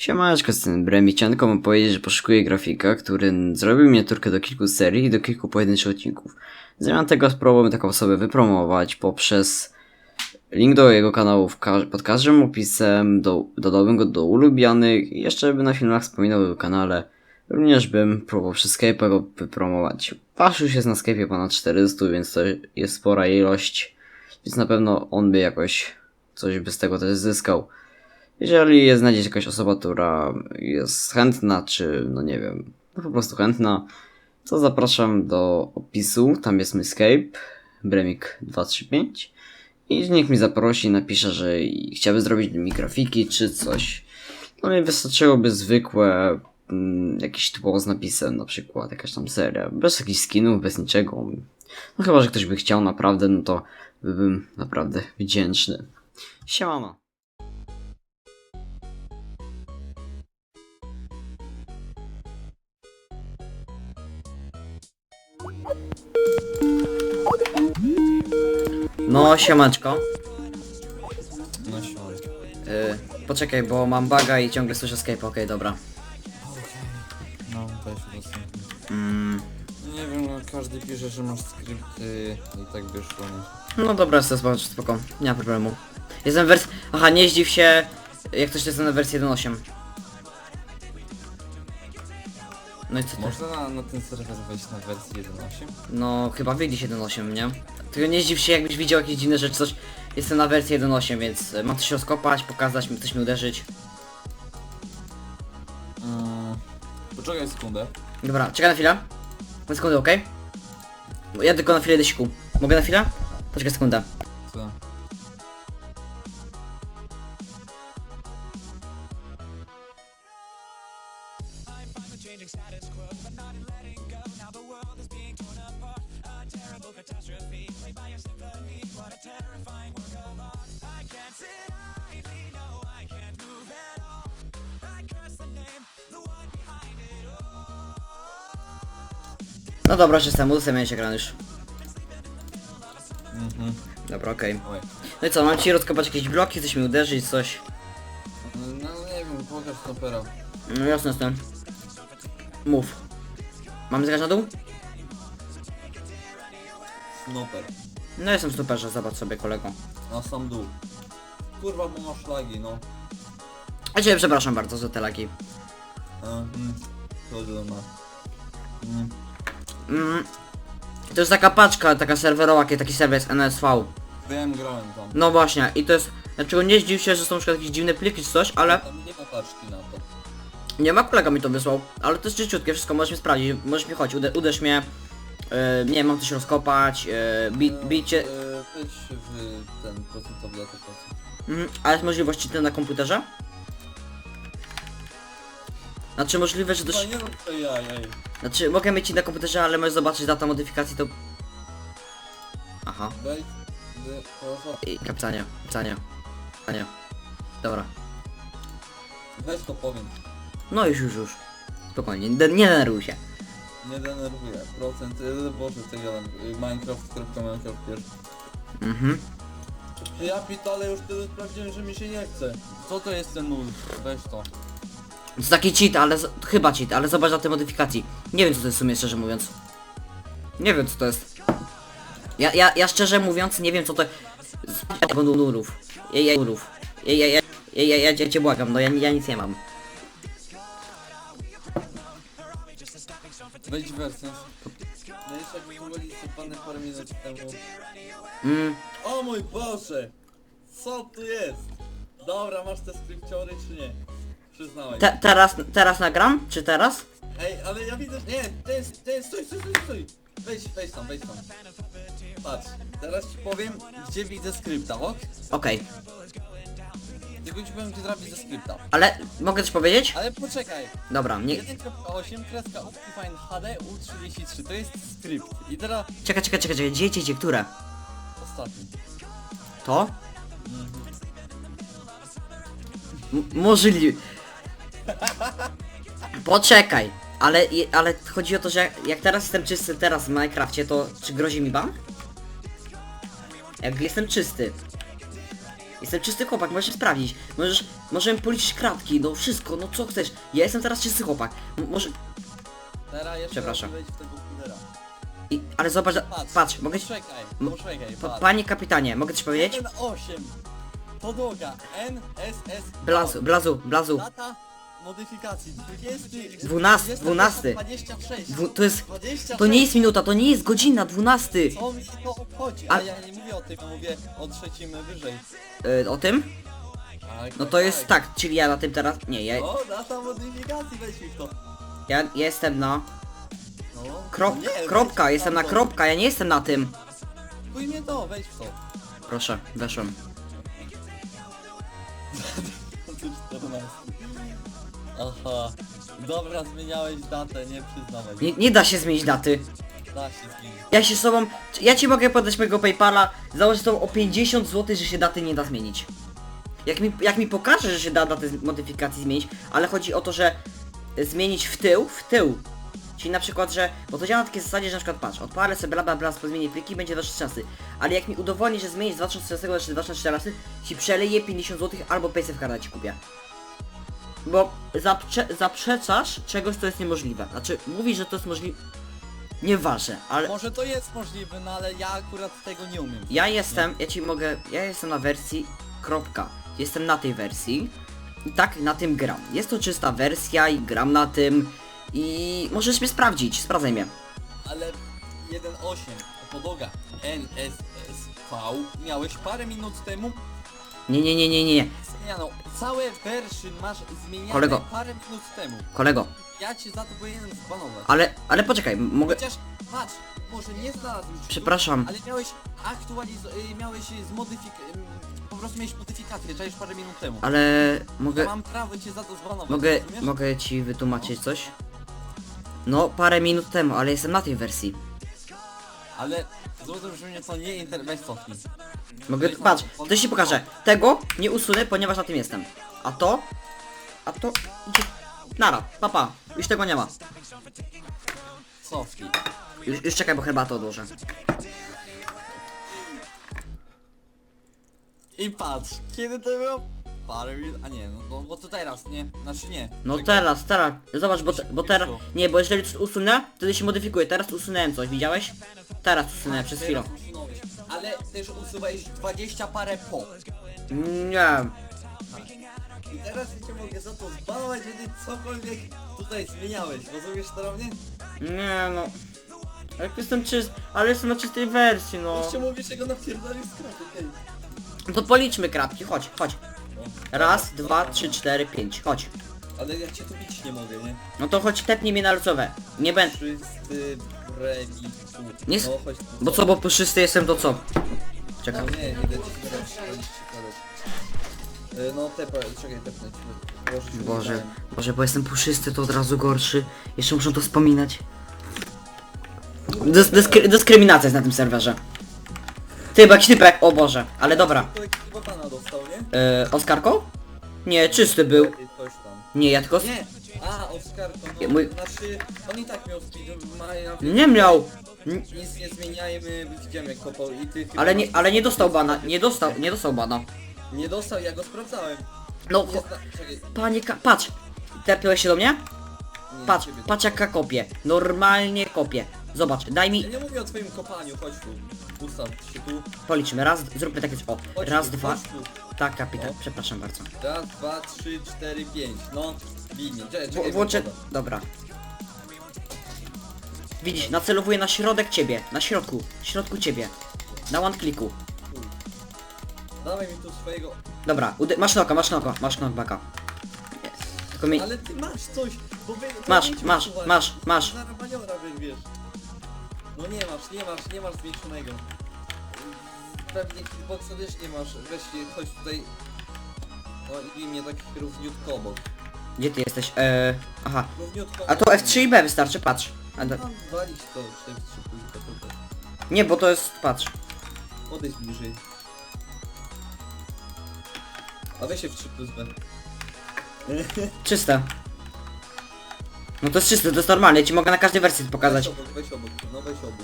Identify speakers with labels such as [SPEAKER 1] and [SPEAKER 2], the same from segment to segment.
[SPEAKER 1] Siemaneczko, z tym Bremicianką mam powiedzieć, że poszukuję grafika, który zrobił miniaturkę do kilku serii i do kilku pojedynczych odcinków. Zamiast tego spróbujemy taką osobę wypromować poprzez link do jego kanału ka- pod każdym opisem, do, dodałbym go do ulubionych i jeszcze bym na filmach wspominał o jego kanale. Również bym próbował przez Skype'a go wypromować. Wasz już jest na Skype'ie ponad 400, więc to jest spora ilość, więc na pewno on by jakoś coś by z tego też zyskał. Jeżeli jest jakaś osoba, która jest chętna, czy no nie wiem, no po prostu chętna, to zapraszam do opisu, tam jest mój Skype, Bremik235 i niech mi zaprosi, napisze, że chciałby zrobić mi grafiki, czy coś. No i wystarczyłoby zwykłe, mm, jakiś typowo z napisem, na przykład jakaś tam seria, bez jakichś skinów, bez niczego. No chyba, że ktoś by chciał naprawdę, no to byłbym naprawdę wdzięczny. Siemano. No, siemaczko.
[SPEAKER 2] No siądź.
[SPEAKER 1] Yy, poczekaj, bo mam baga i ciągle słyszę Skype, okej, dobra.
[SPEAKER 2] No, weź udostępnij.
[SPEAKER 1] Mm,
[SPEAKER 2] Nie wiem, no każdy pisze, że masz skrypty i tak wyszło, nie?
[SPEAKER 1] no dobra, jest to spoko, nie ma problemu. Jestem w wersji... Aha, nie zdziw się, jak coś jestem na wersji 1.8. No i co ty?
[SPEAKER 2] Można na, na ten serwer wejść na wersję 1.8?
[SPEAKER 1] No, chyba wyjdzie 1.8, nie? Tylko nie zdziw się, jakbyś widział jakieś dziwne rzeczy, coś. Jestem na wersji 1.8, więc e, mam coś rozkopać, pokazać, coś mi uderzyć.
[SPEAKER 2] Mm, poczekaj sekundę.
[SPEAKER 1] Dobra, czekaj na chwilę. Na sekundę, okej? Ja tylko na chwilę idę siku. Mogę na chwilę? Poczekaj sekundę.
[SPEAKER 2] Co?
[SPEAKER 1] No dobra, już jestem, udostępnię ekran już.
[SPEAKER 2] Mhm.
[SPEAKER 1] Dobra, okej.
[SPEAKER 2] Oj.
[SPEAKER 1] No i co, mam ci rozkopać jakieś bloki, coś mi uderzyć, coś.
[SPEAKER 2] No nie wiem, pokaż stopera.
[SPEAKER 1] No jasne, jestem. Mów. Mam zjechać na dół?
[SPEAKER 2] Snoper.
[SPEAKER 1] No jestem w superze, zobacz sobie kolego.
[SPEAKER 2] Na sam dół. Kurwa, bo masz lagi, no.
[SPEAKER 1] A ciebie przepraszam bardzo za te lagi.
[SPEAKER 2] Mhm. Mm.
[SPEAKER 1] Mm. To jest taka paczka, taka serwerowa, kiedy taki serwer jest NSV.
[SPEAKER 2] Wiem, grałem tam.
[SPEAKER 1] No właśnie, i to jest... Dlaczego nie zdziw się, że są na przykład jakieś dziwne pliki czy coś, ale...
[SPEAKER 2] Tam nie ma paczki na to.
[SPEAKER 1] Nie ma, kolega mi to wysłał, ale to jest czyściutkie, wszystko możesz mi sprawdzić, możesz mi chodzić, ude uderz mnie, yy, nie mam coś rozkopać, yy, bi bicie,
[SPEAKER 2] E, w ten procentowy atakacji.
[SPEAKER 1] mhm, ale jest możliwość czytania na komputerze? Znaczy możliwe, że
[SPEAKER 2] No
[SPEAKER 1] też,
[SPEAKER 2] nie rób to ja, ej.
[SPEAKER 1] znaczy mogę mieć na komputerze, ale możesz zobaczyć data modyfikacji to... Aha,
[SPEAKER 2] Wejdź
[SPEAKER 1] i kapcanie, kapcanie, kapcanie, dobra,
[SPEAKER 2] Weź to powiem.
[SPEAKER 1] No już, już, już, spokojnie, nie, nie denerwuj się.
[SPEAKER 2] Nie denerwuję. Procent, yy, boże, co ja tam, yy, Minecraft.minecraft pierwszy.
[SPEAKER 1] Mhm.
[SPEAKER 2] Ja pitole już tyle sprawdziłem, że mi się nie chce. Co to jest ten nul? Weź to.
[SPEAKER 1] To jest taki cheat, ale z... chyba cheat, ale zobacz na te modyfikacji. Nie wiem co to jest w sumie szczerze mówiąc. Nie wiem co to jest. Ja, ja, ja szczerze mówiąc nie wiem co to z nurów. Ja, ja, nurów. Ja, ja, ja, ja, ja, ja, ja cię błagam, no ja, ja nic nie mam.
[SPEAKER 2] Wejdź w wersję. No jeszcze jak sypany parę minut temu.
[SPEAKER 1] Mm,
[SPEAKER 2] O mój Boże! Co tu jest? Dobra, masz te skrypciory czy nie? Przyznałeś.
[SPEAKER 1] te, teraz, teraz nagram? Czy teraz?
[SPEAKER 2] Ej, ale ja widzę, nie, to jest, to jest, stój, stój, stój, stój. Wejdź, wejdź tam, wejdź tam. Patrz, teraz ci powiem, gdzie widzę skrypta, ok?
[SPEAKER 1] Okej.
[SPEAKER 2] Tylko ci powiem, gdzie trafi ze skrypta.
[SPEAKER 1] Ale mogę coś powiedzieć?
[SPEAKER 2] Ale poczekaj,
[SPEAKER 1] Dobra, nie...
[SPEAKER 2] 1.8 kreska Optifine HD U33, to jest skrypt. I teraz
[SPEAKER 1] Czekaj, czekaj, czekaj, czekaj, gdzie, gdzie, gdzie, które?
[SPEAKER 2] ostatni.
[SPEAKER 1] To? M możliwe. Poczekaj, ale, ale chodzi o to, że jak teraz jestem czysty teraz w Minecrafcie, to czy grozi mi ban? Jak jestem czysty. Jestem czysty chłopak, możesz sprawdzić. Możesz, możemy policzyć kratki, no wszystko, no co chcesz. Ja jestem teraz czysty chłopak. M może...
[SPEAKER 2] Teraz jeszcze
[SPEAKER 1] Przepraszam.
[SPEAKER 2] raz wejdź w tego kudera.
[SPEAKER 1] I, ale zobacz,
[SPEAKER 2] Patrz,
[SPEAKER 1] patrz, mogę ci...
[SPEAKER 2] Poczekaj,
[SPEAKER 1] M-
[SPEAKER 2] poczekaj,
[SPEAKER 1] Pa,
[SPEAKER 2] patrz.
[SPEAKER 1] panie kapitanie, mogę coś powiedzieć?
[SPEAKER 2] 1,8 Podłoga N, S, S,
[SPEAKER 1] Blazu, blazu, blazu.
[SPEAKER 2] Data modyfikacji 20...
[SPEAKER 1] 12, 12.
[SPEAKER 2] 26.
[SPEAKER 1] Dwu, to jest...
[SPEAKER 2] 26.
[SPEAKER 1] To nie jest minuta, to nie jest godzina, 12.
[SPEAKER 2] Co mi to obchodzi?
[SPEAKER 1] A-
[SPEAKER 2] A ja nie mówię o tym, ja mówię o trzecim wyżej.
[SPEAKER 1] E, o tym?
[SPEAKER 2] Tak,
[SPEAKER 1] No to jest tak, czyli ja na tym teraz... Nie, ja,
[SPEAKER 2] O, data modyfikacji, weź mi w to.
[SPEAKER 1] ja, jestem na...
[SPEAKER 2] No.
[SPEAKER 1] Krop,
[SPEAKER 2] Nie, weź
[SPEAKER 1] kropka, jestem na
[SPEAKER 2] to.
[SPEAKER 1] kropka, ja nie jestem na tym.
[SPEAKER 2] Chuj mnie to, wejdź w to.
[SPEAKER 1] Proszę, weszłem.
[SPEAKER 2] 14. Aha. Dobra, zmieniałeś datę, nie przyznawaj.
[SPEAKER 1] Nie, nie da się zmienić daty.
[SPEAKER 2] Da się zmienić.
[SPEAKER 1] Ja się z sobą... Ja ci mogę podać mojego Paypala, założę to o 50 zł, że się daty nie da zmienić. Jak mi, jak mi pokaże, że się da datę z- modyfikacji zmienić, ale chodzi o to, że zmienić w tył, w tył. Czyli na przykład, że... Bo to działa na takiej zasadzie, że na przykład patrz, odpalę sobie bla bla bla, zmienię pliki, będzie 2013. Ale jak mi udowodni, że zmienić z 2013 do 2014, ci przeleje 50 zł albo PaySafe Carda ci kupię. Bo zaprze zaprzeczasz czegoś, co jest niemożliwe. Znaczy, mówisz, że to jest możliwe... Nieważne, ale...
[SPEAKER 2] Może to jest możliwe, no ale ja akurat tego nie umiem.
[SPEAKER 1] Ja jestem, ja ci mogę, ja jestem na wersji kropka. Jestem na tej wersji i tak na tym gram. Jest to czysta wersja i gram na tym i możesz mnie sprawdzić, sprawdzaj mnie.
[SPEAKER 2] Ale 1.8 podłoga N, S, S, V miałeś parę minut temu
[SPEAKER 1] Nie, nie, nie, nie, nie,
[SPEAKER 2] Całe version masz zmieniane
[SPEAKER 1] Kolego.
[SPEAKER 2] parę minut temu.
[SPEAKER 1] Kolego,
[SPEAKER 2] Ja cię za to powinienem zbanować.
[SPEAKER 1] ale, ale poczekaj, mogę...
[SPEAKER 2] Chociaż, patrz, może nie
[SPEAKER 1] Przepraszam.
[SPEAKER 2] Ale miałeś aktualizować, miałeś zmodyfik... ym, Po prostu miałeś modyfikację, czaisz parę minut temu.
[SPEAKER 1] Ale
[SPEAKER 2] Ja
[SPEAKER 1] mogę,
[SPEAKER 2] mam prawo cię za to zbanować,
[SPEAKER 1] mogę,
[SPEAKER 2] rozumiesz?
[SPEAKER 1] mogę ci wytłumaczyć coś? No, parę minut temu, ale jestem na tej wersji.
[SPEAKER 2] Ale złożę, że mnie to nie interesuje, weź cofnij.
[SPEAKER 1] Mogę, patrz, to ci pokażę. Tego nie usunę, ponieważ na tym jestem. A to? A to? Nara, papa, już tego nie ma.
[SPEAKER 2] Cofnij.
[SPEAKER 1] Już, już czekaj, bo herbatę odłożę.
[SPEAKER 2] I patrz, kiedy to było? Minut, a nie, no, no bo to teraz, nie? Znaczy nie.
[SPEAKER 1] No
[SPEAKER 2] Czekaj.
[SPEAKER 1] teraz, teraz. Zobacz, bo, te, bo teraz... Nie, bo jeżeli usunę, wtedy się modyfikuje. Teraz usunąłem coś, widziałeś? Teraz usunąłem przez chwilę.
[SPEAKER 2] Teraz usunąłeś. Ale też usuwałeś 20 parę po.
[SPEAKER 1] Nie.
[SPEAKER 2] I teraz ja cię mogę za to zbanować, że ty cokolwiek tutaj zmieniałeś. Rozumiesz to na mnie?
[SPEAKER 1] Nie no. Jak jestem czyst, ale jestem na czystej wersji, no.
[SPEAKER 2] Jeszcze mówisz, że go napierdolisz z kraty, okej.
[SPEAKER 1] No to policzmy kratki, chodź, chodź. Raz, dwa, trzy, cztery, pięć, chodź.
[SPEAKER 2] Ale ja cię tu bić nie mogę, nie?
[SPEAKER 1] No to chodź, tepnij mnie na lucowe. Nie będę.
[SPEAKER 2] Brewiku.
[SPEAKER 1] Nie s-
[SPEAKER 2] No chodź tu.
[SPEAKER 1] Bo co, bo puszysty jestem, to co?
[SPEAKER 2] No nie, nie będę ci gadać. Y, No tepa, czekaj, tepnę ci. Boże,
[SPEAKER 1] Boże. Boże, bo jestem puszysty, to od razu gorszy. Jeszcze muszę to wspominać. Dys dyskry dyskryminacja jest na tym serwerze. Ty, bo jakiś typek, o Boże, ale dobra.
[SPEAKER 2] To jakiś pana dostał, nie?
[SPEAKER 1] Czysty był.
[SPEAKER 2] Coś tam.
[SPEAKER 1] Nie, ja tylko...
[SPEAKER 2] Nie! A, to no,
[SPEAKER 1] mój-
[SPEAKER 2] znaczy, on i tak miał
[SPEAKER 1] Nie miał. N-
[SPEAKER 2] Nic nie zmieniajmy, kopał i ty chyba
[SPEAKER 1] Ale nie, ale nie dostał bana, nie dostał, nie dostał bana.
[SPEAKER 2] Nie dostał, ja go sprawdzałem.
[SPEAKER 1] No,
[SPEAKER 2] Nie
[SPEAKER 1] cho-
[SPEAKER 2] zna... Czekaj,
[SPEAKER 1] panie ka... Patrz. Tepiłeś się do mnie?
[SPEAKER 2] nie,
[SPEAKER 1] Patrz,
[SPEAKER 2] ciebie
[SPEAKER 1] patrz jaka kopie. Normalnie kopie. Zobacz, daj
[SPEAKER 2] Ja
[SPEAKER 1] mi...
[SPEAKER 2] nie mówię o twoim kopaniu, chodź tu. Ustaw się tu.
[SPEAKER 1] Policzmy, raz, zróbmy takie... O,
[SPEAKER 2] Chodź
[SPEAKER 1] raz,
[SPEAKER 2] tu,
[SPEAKER 1] dwa...
[SPEAKER 2] chodź tu.
[SPEAKER 1] Tak, kapitan,
[SPEAKER 2] O.
[SPEAKER 1] przepraszam bardzo.
[SPEAKER 2] Raz, dwa, trzy, cztery, pięć. No, bij mnie. Czekaj,
[SPEAKER 1] W włączę...
[SPEAKER 2] woda.
[SPEAKER 1] Dobra. Widzisz, nacelowuję na środek ciebie. Na środku. W środku ciebie. Na one kliku.
[SPEAKER 2] Dawaj mi tu swojego...
[SPEAKER 1] Dobra, udy- masz noka, masz noka, masz knockbacka. Tylko mi...
[SPEAKER 2] Ale ty masz coś, bo wy... to
[SPEAKER 1] Masz,
[SPEAKER 2] wiecie,
[SPEAKER 1] masz, masz, masz.
[SPEAKER 2] No nie masz, nie masz, nie masz zwiększonego. Pewnie Xboxa też nie masz. Weź chodź tutaj. No i mnie tak równiutko obok.
[SPEAKER 1] Gdzie ty jesteś? Eee... Aha.
[SPEAKER 2] Równiutko
[SPEAKER 1] A to
[SPEAKER 2] obok.
[SPEAKER 1] F3 i B wystarczy, patrz. A do...
[SPEAKER 2] Mam walić to, czy F3 pójdę tutaj.
[SPEAKER 1] Nie, bo to jest... patrz.
[SPEAKER 2] Odejdź bliżej. A weź się w 3 plus B.
[SPEAKER 1] Czyste. No to jest czyste, to jest normalne, ja ci mogę na każdej wersji to pokazać.
[SPEAKER 2] Weź obok, weź obok, no weź obok.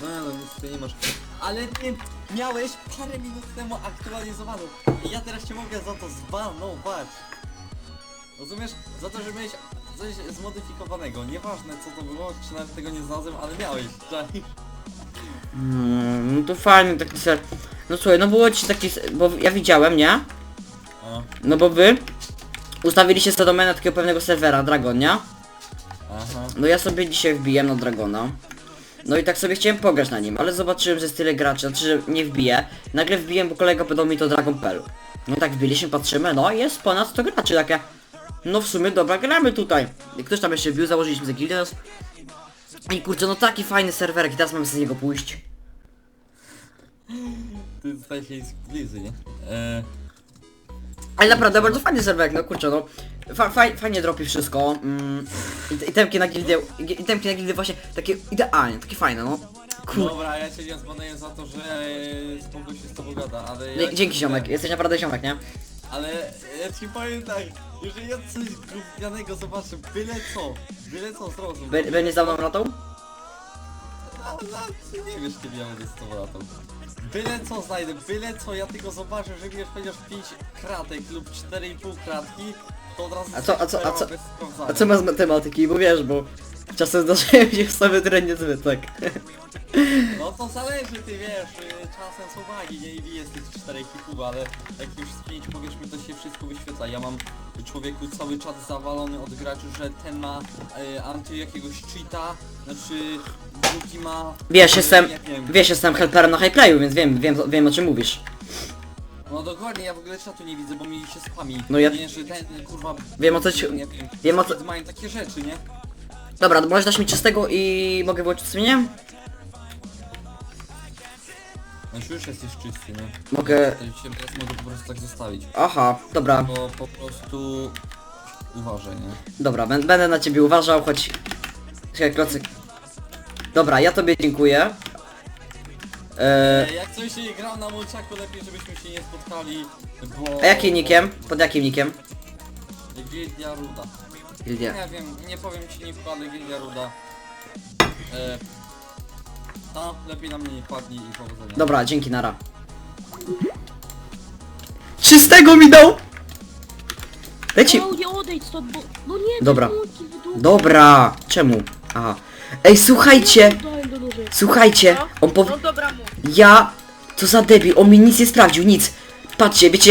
[SPEAKER 2] No, no nic tutaj nie masz. Ale ty, miałeś parę minut temu aktualizowaną. I ja teraz cię mogę za to zbanować. Rozumiesz? Za to, że miałeś coś zmodyfikowanego. Nieważne co to było, czy nawet tego nie znalazłem, ale miałeś. czaisz?
[SPEAKER 1] Mm, no to fajny taki ser. No słuchaj, no było ci taki, s- bo ja widziałem, nie?
[SPEAKER 2] O,
[SPEAKER 1] No bo wy ustawiliście sobie domenę takiego pewnego serwera, Dragon, nie?
[SPEAKER 2] aha.
[SPEAKER 1] No ja sobie dzisiaj wbiłem na Dragona. No i tak sobie chciałem pograć na nim, ale zobaczyłem, że jest tyle graczy, znaczy, że nie wbiję. Nagle wbiłem, bo kolega podał mi to Dragon.pl. No tak wbiliśmy, patrzymy, no jest ponad 100 graczy, takie... No w sumie dobra, gramy tutaj. I ktoś tam jeszcze wbił, założyliśmy za Gildas. I kurczę, no taki fajny serwerek i teraz mamy z niego pójść.
[SPEAKER 2] Ty jej z blizy, nie? E,
[SPEAKER 1] Ale naprawdę bardzo fajny serwerek, no kurczę, no. Fa faj fajnie dropi wszystko. Mm, i- Itemki na gildię, i- itemki na gildię właśnie takie idealnie, takie fajne, no. Kur...
[SPEAKER 2] Dobra, ja cię nie zbanuję za to, że e, spoko się z tobą gada, ale ja
[SPEAKER 1] dzięki ziomek, jesteś naprawdę ziomek, nie?
[SPEAKER 2] Ale ja ci powiem tak, jeżeli ja coś gównianego zobaczę, byle co, byle co zrozum.
[SPEAKER 1] Be- Będziesz za mną latał?
[SPEAKER 2] Nie wiesz kiedy ja będę z tobą latał. Byle co znajdę, byle co, ja tylko zobaczę, że wiesz chociaż 5 kratek lub 4,5 kratki, to od razu
[SPEAKER 1] A co- a co- a co-
[SPEAKER 2] bez sprawdzania.
[SPEAKER 1] A co ma z matematyki, bo wiesz, bo czasem zdarzają się w sobie tyle niezwykłek.
[SPEAKER 2] No to zależy, ty wiesz, y, czasem są wagi, nie i jest tych 4,5, ale jak już z 5 powiesz mi, to się wszystko wyświetla. Ja mam człowieku cały czat zawalony od graczy, że ten ma y, anty jakiegoś cheata, znaczy drugi ma...
[SPEAKER 1] Wiesz,
[SPEAKER 2] y,
[SPEAKER 1] jestem,
[SPEAKER 2] Nie wiem.
[SPEAKER 1] wiesz, jestem helperem na highplayu, więc wiem, wiem, wiem o czym mówisz.
[SPEAKER 2] No dokładnie, ja w ogóle czatu nie widzę, bo mi się spami.
[SPEAKER 1] No ja-
[SPEAKER 2] Nie, że ten, kurwa...
[SPEAKER 1] Wiem, o co ci-
[SPEAKER 2] Nie wiem,
[SPEAKER 1] wiem, o co-
[SPEAKER 2] Mają takie rzeczy, nie?
[SPEAKER 1] Dobra, możesz dać mi czystego i mogę włączyć sumienie?
[SPEAKER 2] No już jesteś czysty, nie?
[SPEAKER 1] Mogę...
[SPEAKER 2] To się teraz mogę po prostu tak zostawić.
[SPEAKER 1] Aha, dobra,
[SPEAKER 2] Bo po prostu... Uważaj, nie?
[SPEAKER 1] dobra, bę- będę na ciebie uważał, choć... Czekaj, klocyk. Dobra, ja tobie dziękuję. Eee,
[SPEAKER 2] E, Jak coś się grał na mulczaku, lepiej żebyśmy się nie spotkali, bo...
[SPEAKER 1] a jakim nikiem? Pod jakim nikiem?
[SPEAKER 2] Ruda.
[SPEAKER 1] Gildia.
[SPEAKER 2] Nie wiem, nie powiem ci nie wkładę Gildia Ruda. E, no, lepiej na mnie nie wpadnij i powodzenia.
[SPEAKER 1] Dobra, dzięki, nara. Czystego mi dał! Leci...
[SPEAKER 3] No nie odejdź stąd, bo... No nie,
[SPEAKER 1] Dobra. Dobra, czemu? Aha. Ej, słuchajcie!
[SPEAKER 3] Daj do nóży.
[SPEAKER 1] Słuchajcie! On
[SPEAKER 3] No
[SPEAKER 1] powie...
[SPEAKER 3] dobra mu.
[SPEAKER 1] Ja... Co za debil, on mi nic nie sprawdził, nic! Patrzcie, wiecie jak